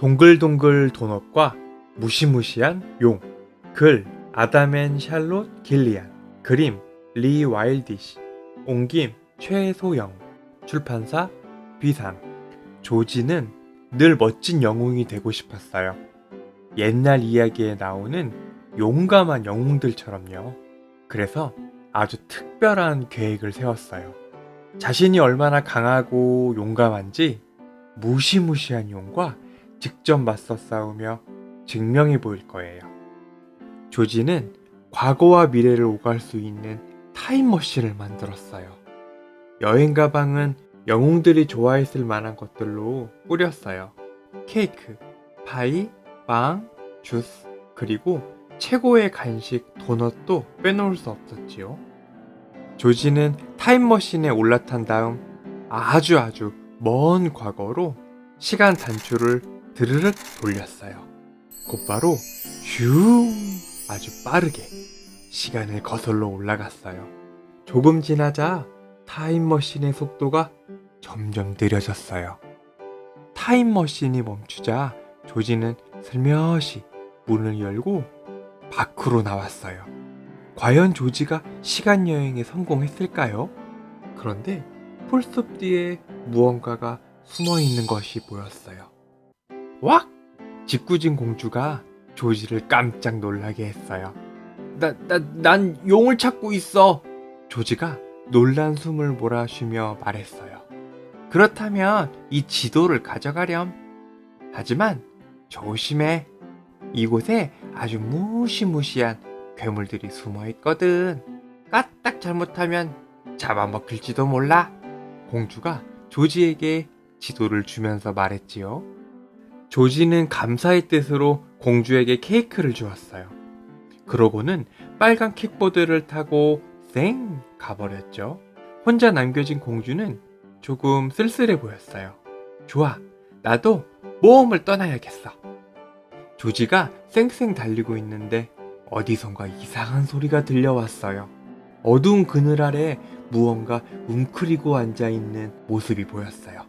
동글동글 도넛과 무시무시한 용. 글 아담앤 샬롯 길리안. 그림 리 와일디시. 옮김 최소영. 출판사 비상. 조지는 늘 멋진 영웅이 되고 싶었어요. 옛날 이야기에 나오는 용감한 영웅들처럼요. 그래서 아주 특별한 계획을 세웠어요. 자신이 얼마나 강하고 용감한지 무시무시한 용과 직접 맞서 싸우며 증명해 보일 거예요. 조지는 과거와 미래를 오갈 수 있는 타임머신을 만들었어요. 여행 가방은 영웅들이 좋아했을 만한 것들로 꾸렸어요. 케이크, 파이, 빵, 주스, 그리고 최고의 간식 도넛도 빼놓을 수 없었지요. 조지는 타임머신에 올라탄 다음 아주 아주 먼 과거로 시간 단추를 드르륵 돌렸어요. 곧바로 슝 아주 빠르게 시간을 거슬러 올라갔어요. 조금 지나자 타임머신의 속도가 점점 느려졌어요. 타임머신이 멈추자 조지는 슬며시 문을 열고 밖으로 나왔어요. 과연 조지가 시간 여행에 성공했을까요? 그런데 풀숲 뒤에 무언가가 숨어 있는 것이 보였어요. 왁! 짓궂은 공주가 조지를 깜짝 놀라게 했어요. 나, 나, 난 용을 찾고 있어! 조지가 놀란 숨을 몰아쉬며 말했어요. 그렇다면 이 지도를 가져가렴. 하지만 조심해. 이곳에 아주 무시무시한 괴물들이 숨어 있거든. 까딱 잘못하면 잡아먹힐지도 몰라. 공주가 조지에게 지도를 주면서 말했지요. 조지는 감사의 뜻으로 공주에게 케이크를 주었어요. 그러고는 빨간 킥보드를 타고 쌩 가버렸죠. 혼자 남겨진 공주는 조금 쓸쓸해 보였어요. 좋아, 나도 모험을 떠나야겠어. 조지가 쌩쌩 달리고 있는데 어디선가 이상한 소리가 들려왔어요. 어두운 그늘 아래 무언가 웅크리고 앉아있는 모습이 보였어요.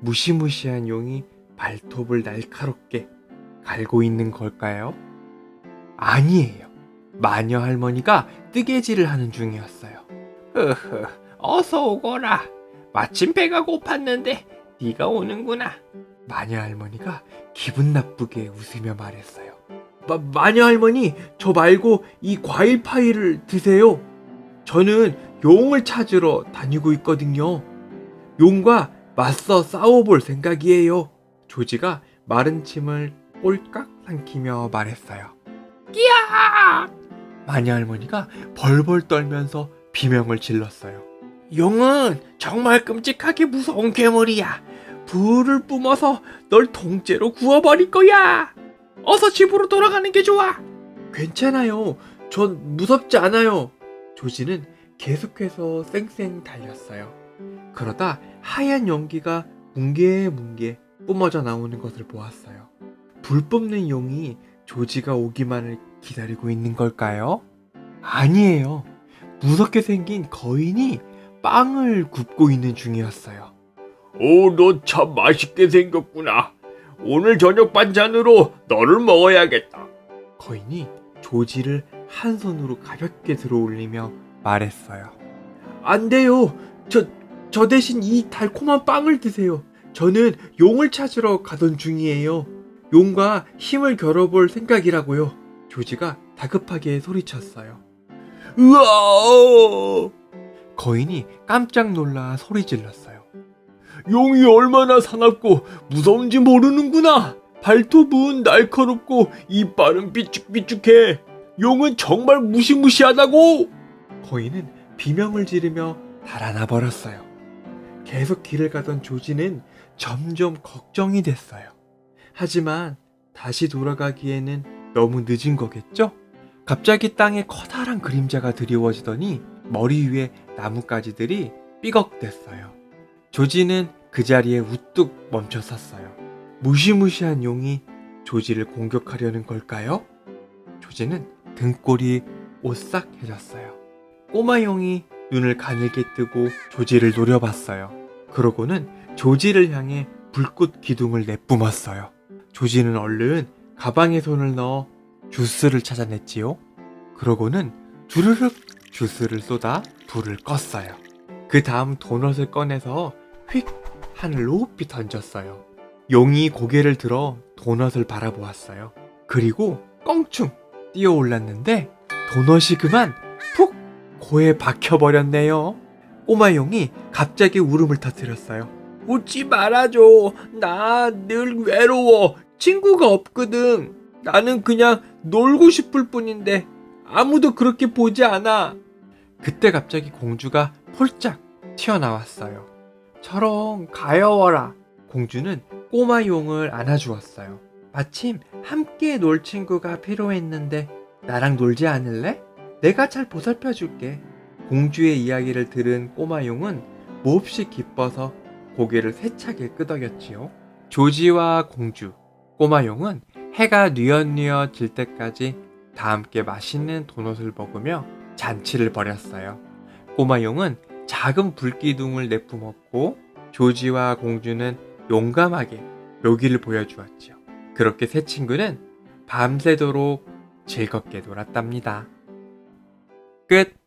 무시무시한 용이 발톱을 날카롭게 갈고 있는 걸까요? 아니에요. 마녀 할머니가 뜨개질을 하는 중이었어요. 으흐, 어서 오거라. 마침 배가 고팠는데 네가 오는구나. 마녀 할머니가 기분 나쁘게 웃으며 말했어요. 마, 마녀 할머니, 저 말고 이 과일 파이를 드세요. 저는 용을 찾으러 다니고 있거든요. 용과 맞서 싸워볼 생각이에요. 조지가 마른 침을 꼴깍 삼키며 말했어요. 끼야! 마녀 할머니가 벌벌 떨면서 비명을 질렀어요. 용은 정말 끔찍하게 무서운 괴물이야. 불을 뿜어서 널 통째로 구워버릴 거야. 어서 집으로 돌아가는 게 좋아. 괜찮아요. 전 무섭지 않아요. 조지는 계속해서 쌩쌩 달렸어요. 그러다 하얀 연기가 뭉게뭉게 뿜어져 나오는 것을 보았어요. 불 뿜는 용이 조지가 오기만을 기다리고 있는 걸까요? 아니에요. 무섭게 생긴 거인이 빵을 굽고 있는 중이었어요. 오, 너 참 맛있게 생겼구나. 오늘 저녁 반찬으로 너를 먹어야겠다. 거인이 조지를 한 손으로 가볍게 들어올리며 말했어요. 안 돼요. 저, 저 대신 이 달콤한 빵을 드세요. 저는 용을 찾으러 가던 중이에요. 용과 힘을 겨뤄볼 생각이라고요. 조지가 다급하게 소리쳤어요. 으아! 거인이 깜짝 놀라 소리 질렀어요. 용이 얼마나 사납고 무서운지 모르는구나. 발톱은 날카롭고 이빨은 삐죽삐죽해. 용은 정말 무시무시하다고. 거인은 비명을 지르며 달아나 버렸어요. 계속 길을 가던 조지는 점점 걱정이 됐어요. 하지만 다시 돌아가기에는 너무 늦은 거겠죠? 갑자기 땅에 커다란 그림자가 드리워지더니 머리 위에 나뭇가지들이 삐걱댔어요. 조지는 그 자리에 우뚝 멈춰 섰어요. 무시무시한 용이 조지를 공격하려는 걸까요? 조지는 등골이 오싹해졌어요. 꼬마 용이 눈을 가늘게 뜨고 조지를 노려봤어요. 그러고는 조지를 향해 불꽃 기둥을 내뿜었어요. 조지는 얼른 가방에 손을 넣어 주스를 찾아냈지요. 그러고는 주르륵 주스를 쏟아 불을 껐어요. 그 다음 도넛을 꺼내서 휙 하늘 높이 던졌어요. 용이 고개를 들어 도넛을 바라보았어요. 그리고 껑충 뛰어 올랐는데 도넛이 그만 푹 코에 박혀버렸네요. 꼬마 용이 갑자기 울음을 터뜨렸어요. 웃지 말아줘. 나 늘 외로워. 친구가 없거든. 나는 그냥 놀고 싶을 뿐인데 아무도 그렇게 보지 않아. 그때 갑자기 공주가 폴짝 튀어나왔어요. 저런 가여워라. 공주는 꼬마 용을 안아주었어요. 마침 함께 놀 친구가 필요했는데 나랑 놀지 않을래? 내가 잘 보살펴 줄게. 공주의 이야기를 들은 꼬마 용은 몹시 기뻐서 고개를 세차게 끄덕였지요. 조지와 공주, 꼬마 용은 해가 뉘엿뉘엿 질 때까지 다 함께 맛있는 도넛을 먹으며 잔치를 벌였어요. 꼬마 용은 작은 불기둥을 내뿜었고 조지와 공주는 용감하게 묘기를 보여주었지요. 그렇게 세 친구는 밤새도록 즐겁게 놀았답니다. 끝.